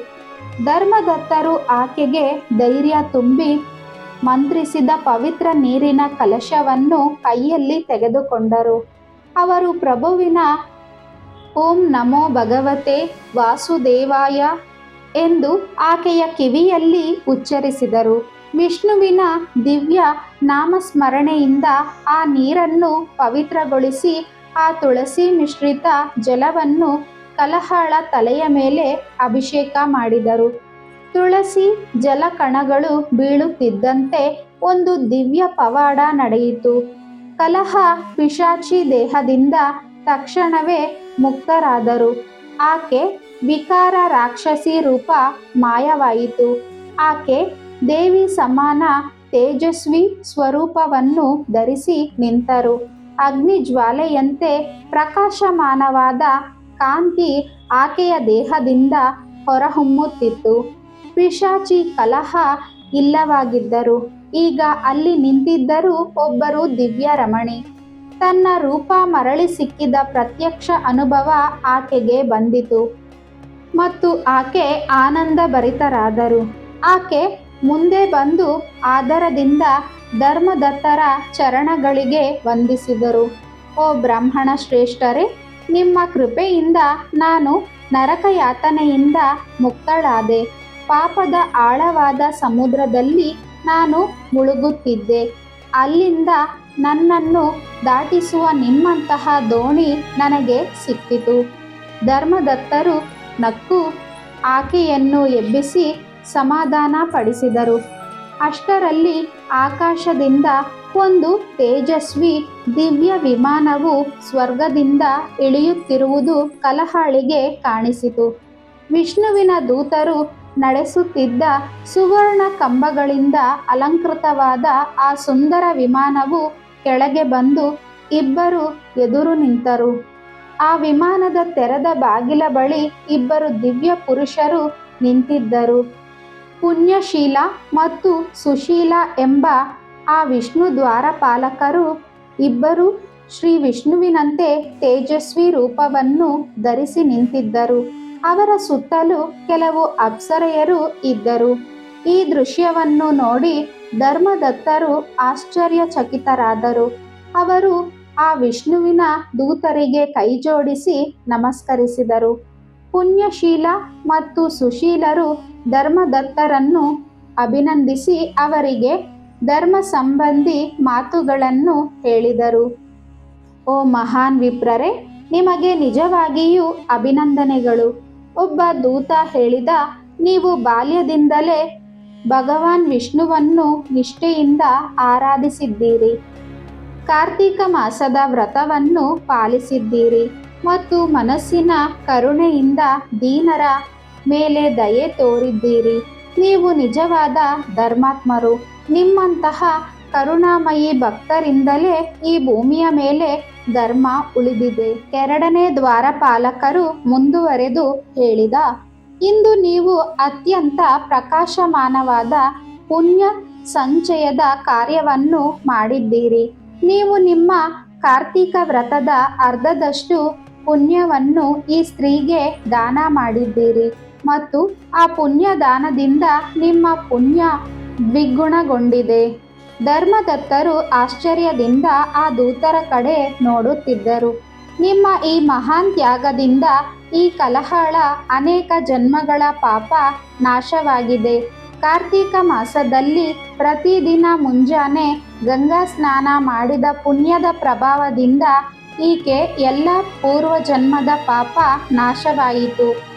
ಧರ್ಮದತ್ತರು ಆಕೆಗೆ ಧೈರ್ಯ ತುಂಬಿ ಮಂತ್ರಿಸಿದ ಪವಿತ್ರ ನೀರಿನ ಕಲಶವನ್ನು ಕೈಯಲ್ಲಿ ತೆಗೆದುಕೊಂಡರು. ಅವರು ಪ್ರಭುವಿನ ಓಂ ನಮೋ ಭಗವತೆ ವಾಸುದೇವಾಯ ಎಂದು ಆಕೆಯ ಕಿವಿಯಲ್ಲಿ ಉಚ್ಚರಿಸಿದರು. ವಿಷ್ಣುವಿನ ದಿವ್ಯ ನಾಮಸ್ಮರಣೆಯಿಂದ ಆ ನೀರನ್ನು ಪವಿತ್ರಗೊಳಿಸಿ, ಆ ತುಳಸಿ ಮಿಶ್ರಿತ ಜಲವನ್ನು ಕಲಹಾಳ ತಲೆಯ ಮೇಲೆ ಅಭಿಷೇಕ ಮಾಡಿದರು. ತುಳಸಿ ಜಲಕಣಗಳು ಬೀಳುತ್ತಿದ್ದಂತೆ ಒಂದು ದಿವ್ಯ ಪವಾಡ ನಡೆಯಿತು. ಕಲಹ ಪಿಶಾಚಿ ದೇಹದಿಂದ ತಕ್ಷಣವೇ ಮುಕ್ತರಾದರು. ಆಕೆ ವಿಕಾರ ರಾಕ್ಷಸಿ ರೂಪ ಮಾಯವಾಯಿತು. ಆಕೆ ದೇವಿ ಸಮಾನ ತೇಜಸ್ವಿ ಸ್ವರೂಪವನ್ನು ಧರಿಸಿ ನಿಂತರು. ಅಗ್ನಿ ಜ್ವಾಲೆಯಂತೆ ಪ್ರಕಾಶಮಾನವಾದ ಕಾಂತಿ ಆಕೆಯ ದೇಹದಿಂದ ಹೊರಹೊಮ್ಮುತ್ತಿತ್ತು. ಪಿಶಾಚಿ ಕಲಹ ಇಲ್ಲವಾಗಿದ್ದರು. ಈಗ ಅಲ್ಲಿ ನಿಂತಿದ್ದರೂ ಒಬ್ಬರು ದಿವ್ಯ ರಮಣಿ ತನ್ನ ರೂಪ ಮರಳಿ ಸಿಕ್ಕಿದ ಪ್ರತ್ಯಕ್ಷ ಅನುಭವ ಆಕೆಗೆ ಬಂದಿತು. ಮತ್ತು ಆಕೆ ಆನಂದ ಭರಿತರಾದರು ಆಕೆ ಮುಂದೆ ಬಂದು ಆದರದಿಂದ ಧರ್ಮದತ್ತರ ಚರಣಗಳಿಗೆ ವಂದಿಸಿದರು. ಓ ಬ್ರಾಹ್ಮಣ ಶ್ರೇಷ್ಠರೇ, ನಿಮ್ಮ ಕೃಪೆಯಿಂದ ನಾನು ನರಕಯಾತನೆಯಿಂದ ಮುಕ್ತಳಾದೆ. ಪಾಪದ ಆಳವಾದ ಸಮುದ್ರದಲ್ಲಿ ನಾನು ಮುಳುಗುತ್ತಿದ್ದೆ. ಅಲ್ಲಿಂದ ನನ್ನನ್ನು ದಾಟಿಸುವ ನಿಮ್ಮಂತಹ ದೋಣಿ ನನಗೆ ಸಿಕ್ಕಿತು. ಧರ್ಮದತ್ತರು ನಕ್ಕು ಆಕೆಯನ್ನು ಎಬ್ಬಿಸಿ ಸಮಾಧಾನ ಪಡಿಸಿದರು. ಅಷ್ಟರಲ್ಲಿ ಆಕಾಶದಿಂದ ಒಂದು ತೇಜಸ್ವಿ ದಿವ್ಯ ವಿಮಾನವು ಸ್ವರ್ಗದಿಂದ ಇಳಿಯುತ್ತಿರುವುದು ಕಲಹಾಳಿಗೆ ಕಾಣಿಸಿತು. ವಿಷ್ಣುವಿನ ದೂತರು ನಡೆಸುತ್ತಿದ್ದ ಸುವರ್ಣ ಕಂಬಗಳಿಂದ ಅಲಂಕೃತವಾದ ಆ ಸುಂದರ ವಿಮಾನವು ಕೆಳಗೆ ಬಂದು ಇಬ್ಬರು ಎದುರು ನಿಂತರು. ಆ ವಿಮಾನದ ತೆರೆದ ಬಾಗಿಲ ಬಳಿ ಇಬ್ಬರು ದಿವ್ಯ ಪುರುಷರು ನಿಂತಿದ್ದರು. ಪುಣ್ಯಶೀಲ ಮತ್ತು ಸುಶೀಲ ಎಂಬ ಆ ವಿಷ್ಣು ದ್ವಾರಪಾಲಕರು ಇಬ್ಬರು ಶ್ರೀ ವಿಷ್ಣುವಿನಂತೆ ತೇಜಸ್ವಿ ರೂಪವನ್ನು ಧರಿಸಿ ನಿಂತಿದ್ದರು. ಅವರ ಸುತ್ತಲೂ ಕೆಲವು ಅಪ್ಸರೆಯರು ಇದ್ದರು. ಈ ದೃಶ್ಯವನ್ನು ನೋಡಿ ಧರ್ಮದತ್ತರು ಆಶ್ಚರ್ಯಚಕಿತರಾದರು. ಅವರು ಆ ವಿಷ್ಣುವಿನ ದೂತರಿಗೆ ಕೈಜೋಡಿಸಿ ನಮಸ್ಕರಿಸಿದರು. ಪುಣ್ಯಶೀಲ ಮತ್ತು ಸುಶೀಲರು ಧರ್ಮದತ್ತರನ್ನು ಅಭಿನಂದಿಸಿ ಅವರಿಗೆ ಧರ್ಮ ಸಂಬಂಧಿ ಮಾತುಗಳನ್ನು ಹೇಳಿದರು. ಓ ಮಹಾನ್ ವಿಪ್ರರೇ, ನಿಮಗೆ ನಿಜವಾಗಿಯೂ ಅಭಿನಂದನೆಗಳು. ಒಬ್ಬ ದೂತ ಹೇಳಿದ, ನೀವು ಬಾಲ್ಯದಿಂದಲೇ ಭಗವಾನ್ ವಿಷ್ಣುವನ್ನು ನಿಷ್ಠೆಯಿಂದ ಆರಾಧಿಸಿದ್ದೀರಿ. ಕಾರ್ತೀಕ ಮಾಸದ ವ್ರತವನ್ನು ಪಾಲಿಸಿದ್ದೀರಿ ಮತ್ತು ಮನಸ್ಸಿನ ಕರುಣೆಯಿಂದ ದೀನರ ಮೇಲೆ ದಯೆ ತೋರಿದ್ದೀರಿ. ನೀವು ನಿಜವಾದ ಧರ್ಮಾತ್ಮರು. ನಿಮ್ಮಂತಹ ಕರುಣಾಮಯಿ ಭಕ್ತರಿಂದಲೇ ಈ ಭೂಮಿಯ ಮೇಲೆ ಧರ್ಮ ಉಳಿದಿದೆ. ಎರಡನೇ ದ್ವಾರಪಾಲಕರು ಮುಂದುವರೆದು ಹೇಳಿದ, ಇಂದು ನೀವು ಅತ್ಯಂತ ಪ್ರಕಾಶಮಾನವಾದ ಪುಣ್ಯ ಸಂಚಯದ ಕಾರ್ಯವನ್ನು ಮಾಡಿದ್ದೀರಿ. ನೀವು ನಿಮ್ಮ ಕಾರ್ತಿಕ ವ್ರತದ ಅರ್ಧದಷ್ಟು ಪುಣ್ಯವನ್ನು ಈ ಸ್ತ್ರೀಗೆ ದಾನ ಮಾಡಿದ್ದೀರಿ ಮತ್ತು ಆ ಪುಣ್ಯ ದಾನದಿಂದ ನಿಮ್ಮ ಪುಣ್ಯ ದ್ವಿಗುಣಗೊಂಡಿದೆ. ಧರ್ಮದತ್ತರು ಆಶ್ಚರ್ಯದಿಂದ ಆ ದೂತರ ಕಡೆ ನೋಡುತ್ತಿದ್ದರು. ನಿಮ್ಮ ಈ ಮಹಾನ್ ತ್ಯಾಗದಿಂದ ಈ ಕಲಹಳ ಅನೇಕ ಜನ್ಮಗಳ ಪಾಪ ನಾಶವಾಗಿದೆ. ಕಾರ್ತೀಕ ಮಾಸದಲ್ಲಿ ಪ್ರತಿದಿನ ಮುಂಜಾನೆ ಗಂಗಾ ಸ್ನಾನ ಮಾಡಿದ ಪುಣ್ಯದ ಪ್ರಭಾವದಿಂದ ಈಕೆ ಎಲ್ಲ ಪೂರ್ವಜನ್ಮದ ಪಾಪ ನಾಶವಾಯಿತು.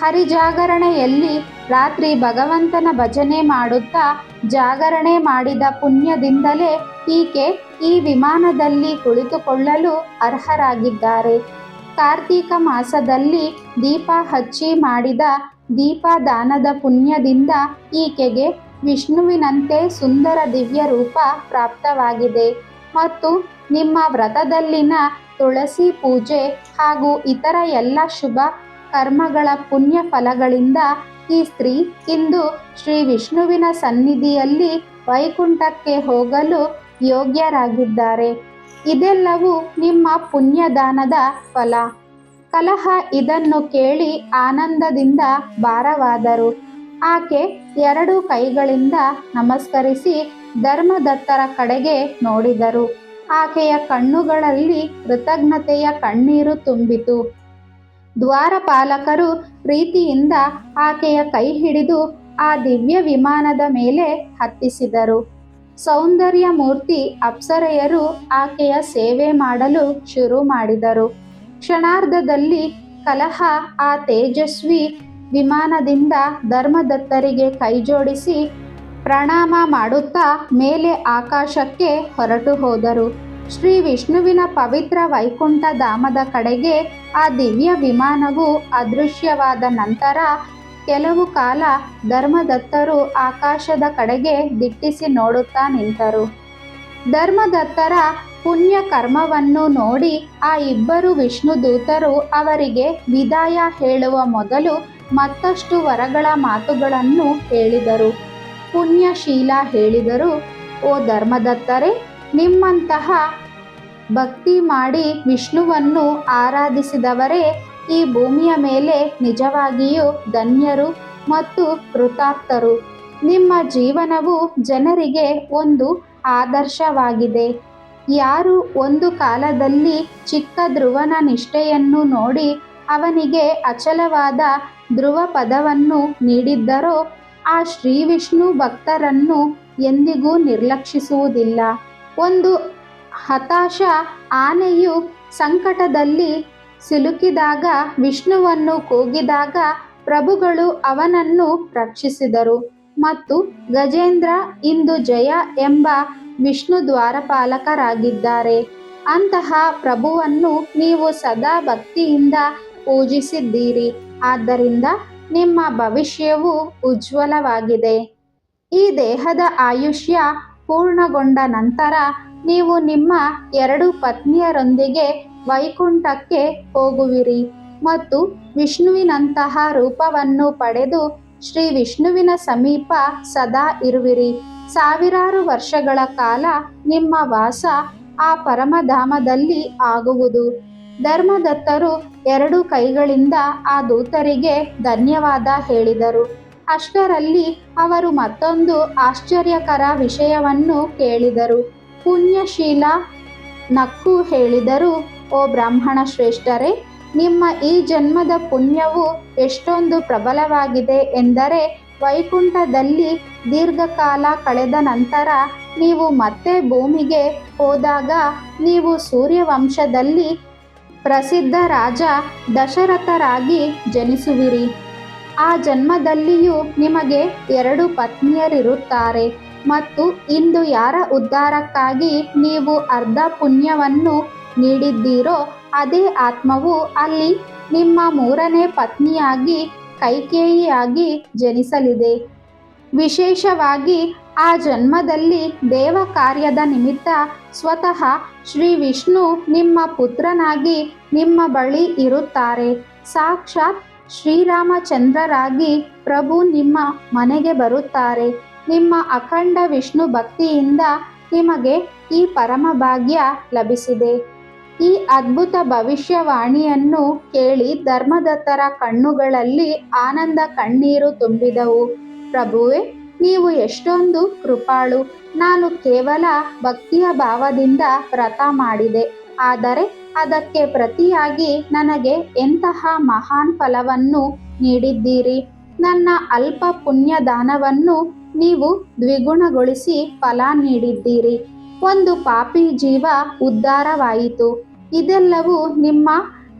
ಹರಿಜಾಗರಣೆಯಲ್ಲಿ ರಾತ್ರಿ ಭಗವಂತನ ಭಜನೆ ಮಾಡುತ್ತಾ ಜಾಗರಣೆ ಮಾಡಿದ ಪುಣ್ಯದಿಂದಲೇ ಈಕೆ ಈ ವಿಮಾನದಲ್ಲಿ ಕುಳಿತುಕೊಳ್ಳಲು ಅರ್ಹರಾಗಿದ್ದಾರೆ. ಕಾರ್ತೀಕ ಮಾಸದಲ್ಲಿ ದೀಪ ಹಚ್ಚಿ ಮಾಡಿದ ದೀಪದಾನದ ಪುಣ್ಯದಿಂದ ಈಕೆಗೆ ವಿಷ್ಣುವಿನಂತೆ ಸುಂದರ ದಿವ್ಯ ರೂಪ ಪ್ರಾಪ್ತವಾಗಿದೆ. ಮತ್ತು ನಿಮ್ಮ ವ್ರತದಲ್ಲಿನ ತುಳಸಿ ಪೂಜೆ ಹಾಗೂ ಇತರ ಎಲ್ಲ ಶುಭ ಕರ್ಮಗಳ ಪುಣ್ಯ ಫಲಗಳಿಂದ ಈ ಸ್ತ್ರೀ ಇಂದು ಶ್ರೀ ವಿಷ್ಣುವಿನ ಸನ್ನಿಧಿಯಲ್ಲಿ ವೈಕುಂಠಕ್ಕೆ ಹೋಗಲು ಯೋಗ್ಯರಾಗಿದ್ದಾರೆ. ಇದೆಲ್ಲವೂ ನಿಮ್ಮ ಪುಣ್ಯದಾನದ ಫಲ. ಕಲಹ ಇದನ್ನು ಕೇಳಿ ಆನಂದದಿಂದ ಭಾರವಾದರು. ಆಕೆ ಎರಡು ಕೈಗಳಿಂದ ನಮಸ್ಕರಿಸಿ ಧರ್ಮದತ್ತರ ಕಡೆಗೆ ನೋಡಿದರು. ಆಕೆಯ ಕಣ್ಣುಗಳಲ್ಲಿ ಕೃತಜ್ಞತೆಯ ಕಣ್ಣೀರು ತುಂಬಿತು. ದ್ವಾರಪಾಲಕರು ಪ್ರೀತಿಯಿಂದ ಆಕೆಯ ಕೈ ಹಿಡಿದು ಆ ದಿವ್ಯ ವಿಮಾನದ ಮೇಲೆ ಹತ್ತಿಸಿದರು. ಸೌಂದರ್ಯ ಮೂರ್ತಿ ಅಪ್ಸರೆಯರು ಆಕೆಯ ಸೇವೆ ಮಾಡಲು ಶುರು ಮಾಡಿದರು. ಕ್ಷಣಾರ್ಧದಲ್ಲಿ ಕಲಹ ಆ ತೇಜಸ್ವಿ ವಿಮಾನದಿಂದ ಧರ್ಮದತ್ತರಿಗೆ ಕೈಜೋಡಿಸಿ ಪ್ರಣಾಮ ಮಾಡುತ್ತಾ ಮೇಲೆ ಆಕಾಶಕ್ಕೆ ಹೊರಟು ಹೋದರು. ಶ್ರೀ ವಿಷ್ಣುವಿನ ಪವಿತ್ರ ವೈಕುಂಠ ಧಾಮದ ಕಡೆಗೆ ಆ ದಿವ್ಯ ವಿಮಾನವು ಅದೃಶ್ಯವಾದ ನಂತರ ಕೆಲವು ಕಾಲ ಧರ್ಮದತ್ತರು ಆಕಾಶದ ಕಡೆಗೆ ದಿಟ್ಟಿಸಿ ನೋಡುತ್ತಾ ನಿಂತರು. ಧರ್ಮದತ್ತರ ಪುಣ್ಯ ಕರ್ಮವನ್ನು ನೋಡಿ ಆ ಇಬ್ಬರು ವಿಷ್ಣು ದೂತರು ಅವರಿಗೆ ವಿದಾಯ ಹೇಳುವ ಮೊದಲು ಮತ್ತಷ್ಟು ವರಗಳ ಮಾತುಗಳನ್ನು ಹೇಳಿದರು. ಪುಣ್ಯಶೀಲ ಹೇಳಿದರು, ಓ ಧರ್ಮದತ್ತರೇ ನಿಮ್ಮಂತಹ ಭಕ್ತಿ ಮಾಡಿ ವಿಷ್ಣುವನ್ನು ಆರಾಧಿಸಿದವರೇ ಈ ಭೂಮಿಯ ಮೇಲೆ ನಿಜವಾಗಿಯೂ ಧನ್ಯರು ಮತ್ತು ಕೃತಾರ್ಥರು. ನಿಮ್ಮ ಜೀವನವು ಜನರಿಗೆ ಒಂದು ಆದರ್ಶವಾಗಿದೆ. ಯಾರು ಒಂದು ಕಾಲದಲ್ಲಿ ಚಿಕ್ಕ ಧ್ರುವನ ನಿಷ್ಠೆಯನ್ನು ನೋಡಿ ಅವನಿಗೆ ಅಚಲವಾದ ಧ್ರುವ ಪದವನ್ನು ನೀಡಿದ್ದರೋ, ಆ ಶ್ರೀ ವಿಷ್ಣು ಭಕ್ತರನ್ನು ಎಂದಿಗೂ ನಿರ್ಲಕ್ಷಿಸುವುದಿಲ್ಲ. ಒಂದು ಹತಾಶ ಆನೆಯು ಸಂಕಟದಲ್ಲಿ ಸಿಲುಕಿದಾಗ, ವಿಷ್ಣುವನ್ನು ಕೂಗಿದಾಗ ಪ್ರಭುಗಳು ಅವನನ್ನು ರಕ್ಷಿಸಿದರು. ಮತ್ತು ಗಜೇಂದ್ರ ಇಂದು ಜಯ ಎಂಬ ವಿಷ್ಣು ದ್ವಾರಪಾಲಕರಾಗಿದ್ದಾರೆ. ಅಂತಹ ಪ್ರಭುವನ್ನು ನೀವು ಸದಾ ಭಕ್ತಿಯಿಂದ ಪೂಜಿಸಿದ್ದೀರಿ. ಆದ್ದರಿಂದ ನಿಮ್ಮ ಭವಿಷ್ಯವು ಉಜ್ವಲವಾಗಿದೆ. ಈ ದೇಹದ ಆಯುಷ್ಯ ಪೂರ್ಣಗೊಂಡ ನಂತರ ನೀವು ನಿಮ್ಮ ಎರಡು ಪತ್ನಿಯರೊಂದಿಗೆ ವೈಕುಂಠಕ್ಕೆ ಹೋಗುವಿರಿ ಮತ್ತು ವಿಷ್ಣುವಿನಂತಹ ರೂಪವನ್ನು ಪಡೆದು ಶ್ರೀ ವಿಷ್ಣುವಿನ ಸಮೀಪ ಸದಾ ಇರುವಿರಿ. ಸಾವಿರಾರು ವರ್ಷಗಳ ಕಾಲ ನಿಮ್ಮ ವಾಸ ಆ ಪರಮಧಾಮದಲ್ಲಿ ಆಗುವುದು. ಧರ್ಮದತ್ತರು ಎರಡು ಕೈಗಳಿಂದ ಆ ದೂತರಿಗೆ ಧನ್ಯವಾದ ಹೇಳಿದರು. ಅಷ್ಟರಲ್ಲಿ ಅವರು ಮತ್ತೊಂದು ಆಶ್ಚರ್ಯಕರ ವಿಷಯವನ್ನು ಕೇಳಿದರು. ಪುಣ್ಯಶೀಲ ನಕ್ಕು ಹೇಳಿದರು, ಓ ಬ್ರಾಹ್ಮಣ ಶ್ರೇಷ್ಠರೇ, ನಿಮ್ಮ ಈ ಜನ್ಮದ ಪುಣ್ಯವು ಎಷ್ಟೊಂದು ಪ್ರಬಲವಾಗಿದೆ ಎಂದರೆ ವೈಕುಂಠದಲ್ಲಿ ದೀರ್ಘಕಾಲ ಕಳೆದ ನಂತರ ನೀವು ಮತ್ತೆ ಭೂಮಿಗೆ ಹೋದಾಗ ನೀವು ಸೂರ್ಯವಂಶದಲ್ಲಿ ಪ್ರಸಿದ್ಧ ರಾಜ ದಶರಥರಾಗಿ ಜನಿಸುವಿರಿ. ಆ ಜನ್ಮದಲ್ಲಿಯೂ ನಿಮಗೆ ಎರಡು ಪತ್ನಿಯರಿರುತ್ತಾರೆ. ಮತ್ತು ಇಂದು ಯಾರ ಉದ್ಧಾರಕ್ಕಾಗಿ ನೀವು ಅರ್ಧ ಪುಣ್ಯವನ್ನು ನೀಡಿದ್ದೀರೋ, ಅದೇ ಆತ್ಮವು ಅಲ್ಲಿ ನಿಮ್ಮ ಮೂರನೇ ಪತ್ನಿಯಾಗಿ, ಕೈಕೇಯಿಯಾಗಿ ಜನಿಸಲಿದೆ. ವಿಶೇಷವಾಗಿ ಆ ಜನ್ಮದಲ್ಲಿ ದೇವ ಕಾರ್ಯದ ನಿಮಿತ್ತ ಸ್ವತಃ ಶ್ರೀ ವಿಷ್ಣು ನಿಮ್ಮ ಪುತ್ರನಾಗಿ ನಿಮ್ಮ ಬಳಿ ಇರುತ್ತಾರೆ. ಸಾಕ್ಷಾತ್ ಶ್ರೀರಾಮಚಂದ್ರರಾಗಿ ಪ್ರಭು ನಿಮ್ಮ ಮನೆಗೆ ಬರುತ್ತಾರೆ. ನಿಮ್ಮ ಅಖಂಡ ವಿಷ್ಣು ಭಕ್ತಿಯಿಂದ ನಿಮಗೆ ಈ ಪರಮ ಭಾಗ್ಯ ಲಭಿಸಿದೆ. ಈ ಅದ್ಭುತ ಭವಿಷ್ಯವಾಣಿಯನ್ನು ಕೇಳಿ ಧರ್ಮದತ್ತರ ಕಣ್ಣುಗಳಲ್ಲಿ ಆನಂದ ಕಣ್ಣೀರು ತುಂಬಿದವು. ಪ್ರಭುವೆ, ನೀವು ಎಷ್ಟೊಂದು ಕೃಪಾಳು. ನಾನು ಕೇವಲ ಭಕ್ತಿಯ ಭಾವದಿಂದ ವ್ರತ ಮಾಡಿದೆ. ಆದರೆ ಅದಕ್ಕೆ ಪ್ರತಿಯಾಗಿ ನನಗೆ ಎಂತಹ ಮಹಾನ್ ಫಲವನ್ನು ನೀಡಿದ್ದೀರಿ? ನನ್ನ ಅಲ್ಪ ಪುಣ್ಯದಾನವನ್ನು ನೀವು ದ್ವಿಗುಣಗೊಳಿಸಿ ಫಲ ನೀಡಿದ್ದೀರಿ. ಒಂದು ಪಾಪಿ ಜೀವ ಉದ್ಧಾರವಾಯಿತು. ಇದೆಲ್ಲವೂ ನಿಮ್ಮ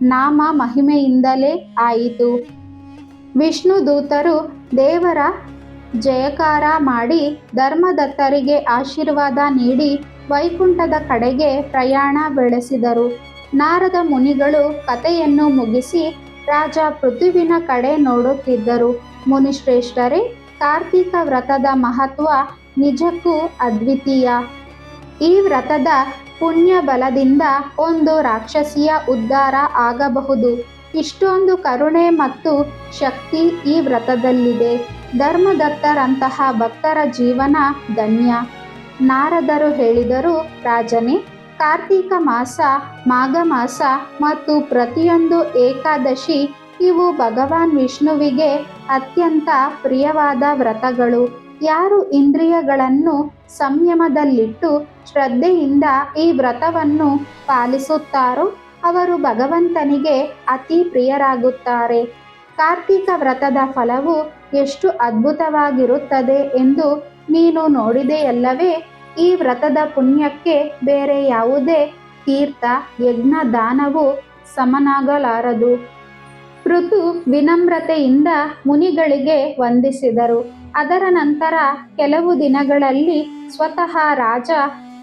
ನಾಮ ಮಹಿಮೆಯಿಂದಲೇ ಆಯಿತು. ವಿಷ್ಣು ದೂತರು ದೇವರ ಜಯಕಾರ ಮಾಡಿ ಧರ್ಮದತ್ತರಿಗೆ ಆಶೀರ್ವಾದ ನೀಡಿ ವೈಕುಂಠದ ಕಡೆಗೆ ಪ್ರಯಾಣ ಬೆಳೆಸಿದರು. ನಾರದ ಮುನಿಗಳು ಕಥೆಯನ್ನು ಮುಗಿಸಿ ರಾಜ ಪೃಥುವಿನ ಕಡೆ ನೋಡುತ್ತಿದ್ದರು. ಮುನಿಶ್ರೇಷ್ಠರೇ, ಕಾರ್ತಿಕ ವ್ರತದ ಮಹತ್ವ ನಿಜಕ್ಕೂ ಅದ್ವಿತೀಯ. ಈ ವ್ರತದ ಪುಣ್ಯ ಬಲದಿಂದ ಒಂದು ರಾಕ್ಷಸಿಯ ಉದ್ಧಾರ ಆಗಬಹುದು. ಇಷ್ಟೊಂದು ಕರುಣೆ ಮತ್ತು ಶಕ್ತಿ ಈ ವ್ರತದಲ್ಲಿದೆ. ಧರ್ಮದತ್ತರಂತಹ ಭಕ್ತರ ಜೀವನ ಧನ್ಯ. ನಾರದರು ಹೇಳಿದರು, ರಾಜನೇ ಕಾರ್ತೀಕ ಮಾಸ, ಮಾಘ ಮಾಸ ಮತ್ತು ಪ್ರತಿಯೊಂದು ಏಕಾದಶಿ ಇವು ಭಗವಾನ್ ವಿಷ್ಣುವಿಗೆ ಅತ್ಯಂತ ಪ್ರಿಯವಾದ ವ್ರತಗಳು. ಯಾರು ಇಂದ್ರಿಯಗಳನ್ನು ಸಂಯಮದಲ್ಲಿಟ್ಟು ಶ್ರದ್ಧೆಯಿಂದ ಈ ವ್ರತವನ್ನು ಪಾಲಿಸುತ್ತಾರೋ ಅವರು ಭಗವಂತನಿಗೆ ಅತಿ ಪ್ರಿಯರಾಗುತ್ತಾರೆ. ಕಾರ್ತಿಕ ವ್ರತದ ಫಲವು ಎಷ್ಟು ಅದ್ಭುತವಾಗಿರುತ್ತದೆ ಎಂದು ನೀನು ನೋಡಿದೆಯಲ್ಲವೇ? ಈ ವ್ರತದ ಪುಣ್ಯಕ್ಕೆ ಬೇರೆ ಯಾವುದೇ ತೀರ್ಥ, ಯಜ್ಞ, ದಾನವು ಸಮನಾಗಲಾರದು. ಋತು ವಿನಮ್ರತೆಯಿಂದ ಮುನಿಗಳಿಗೆ ವಂದಿಸಿದರು. ಅದರ ನಂತರ ಕೆಲವು ದಿನಗಳಲ್ಲಿ ಸ್ವತಃ ರಾಜ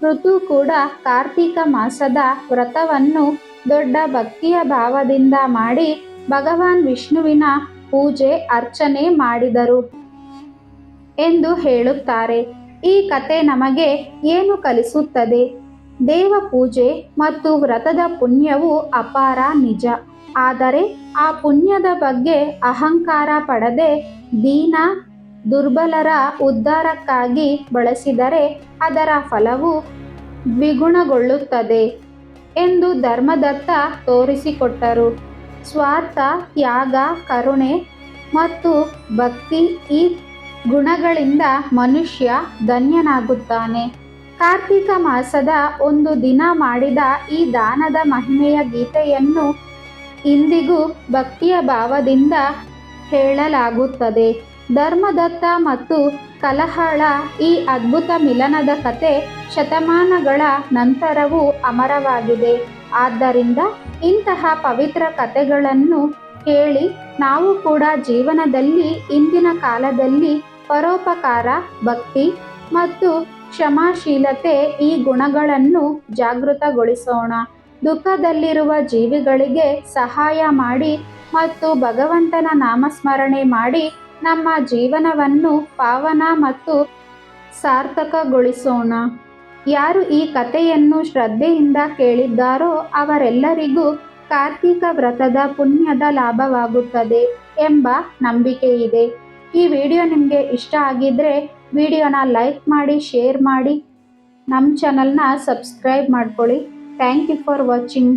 ಋತು ಕೂಡ ಕಾರ್ತಿಕ ಮಾಸದ ವ್ರತವನ್ನು ದೊಡ್ಡ ಭಕ್ತಿಯ ಭಾವದಿಂದ ಮಾಡಿ ಭಗವಾನ್ ವಿಷ್ಣುವಿನ ಪೂಜೆ, ಅರ್ಚನೆ ಮಾಡಿದರು ಎಂದು ಹೇಳುತ್ತಾರೆ. ಈ ಕತೆ ನಮಗೆ ಏನು ಕಲಿಸುತ್ತದೆ? ದೇವ ಪೂಜೆ ಮತ್ತು ವ್ರತದ ಪುಣ್ಯವು ಅಪಾರ ನಿಜ. ಆದರೆ ಆ ಪುಣ್ಯದ ಬಗ್ಗೆ ಅಹಂಕಾರ ಪಡದೆ ದೀನ, ದುರ್ಬಲರ ಉದ್ಧಾರಕ್ಕಾಗಿ ಬಳಸಿದರೆ ಅದರ ಫಲವು ದ್ವಿಗುಣಗೊಳ್ಳುತ್ತದೆ ಎಂದು ಧರ್ಮದತ್ತ ತೋರಿಸಿಕೊಟ್ಟರು. ಸ್ವಾರ್ಥ, ತ್ಯಾಗ, ಕರುಣೆ ಮತ್ತು ಭಕ್ತಿ ಈ ಗುಣಗಳಿಂದ ಮನುಷ್ಯ ಧನ್ಯನಾಗುತ್ತಾನೆ. ಕಾರ್ತಿಕ ಮಾಸದ ಒಂದು ದಿನ ಮಾಡಿದ ಈ ದಾನದ ಮಹಿಮೆಯ ಗೀತೆಯನ್ನು ಇಂದಿಗೂ ಭಕ್ತಿಯ ಭಾವದಿಂದ ಹೇಳಲಾಗುತ್ತದೆ. ಧರ್ಮದತ್ತ ಮತ್ತು ಕಲಹಳ ಈ ಅದ್ಭುತ ಮಿಲನದ ಕತೆ ಶತಮಾನಗಳ ನಂತರವೂ ಅಮರವಾಗಿದೆ. ಆದ್ದರಿಂದ ಇಂತಹ ಪವಿತ್ರ ಕಥೆಗಳನ್ನು ಕೇಳಿ ನಾವು ಕೂಡ ಜೀವನದಲ್ಲಿ ಇಂದಿನ ಕಾಲದಲ್ಲಿ ಪರೋಪಕಾರ, ಭಕ್ತಿ ಮತ್ತು ಕ್ಷಮಾಶೀಲತೆ ಈ ಗುಣಗಳನ್ನು ಜಾಗೃತಗೊಳಿಸೋಣ. ದುಃಖದಲ್ಲಿರುವ ಜೀವಿಗಳಿಗೆ ಸಹಾಯ ಮಾಡಿ ಮತ್ತು ಭಗವಂತನ ನಾಮಸ್ಮರಣೆ ಮಾಡಿ ನಮ್ಮ ಜೀವನವನ್ನು ಪಾವನ ಮತ್ತು ಸಾರ್ಥಕಗೊಳಿಸೋಣ. ಯಾರು ಈ ಕಥೆಯನ್ನು ಶ್ರದ್ಧೆಯಿಂದ ಕೇಳಿದ್ದಾರೋ ಅವರೆಲ್ಲರಿಗೂ ಕಾರ್ತಿಕ ವ್ರತದ ಪುಣ್ಯದ ಲಾಭವಾಗುತ್ತದೆ ಎಂಬ ನಂಬಿಕೆ ಇದೆ ಈ ವಿಡಿಯೋ ನಿಮಗೆ ಇಷ್ಟ ಆಗಿದ್ದರೆ ವಿಡಿಯೋನ ಲೈಕ್ ಮಾಡಿ, ಶೇರ್ ಮಾಡಿ. ನಮ್ಮ ಚಾನಲ್ನ ಸಬ್ಸ್ಕ್ರೈಬ್ ಮಾಡ್ಕೊಳ್ಳಿ. Thank you for watching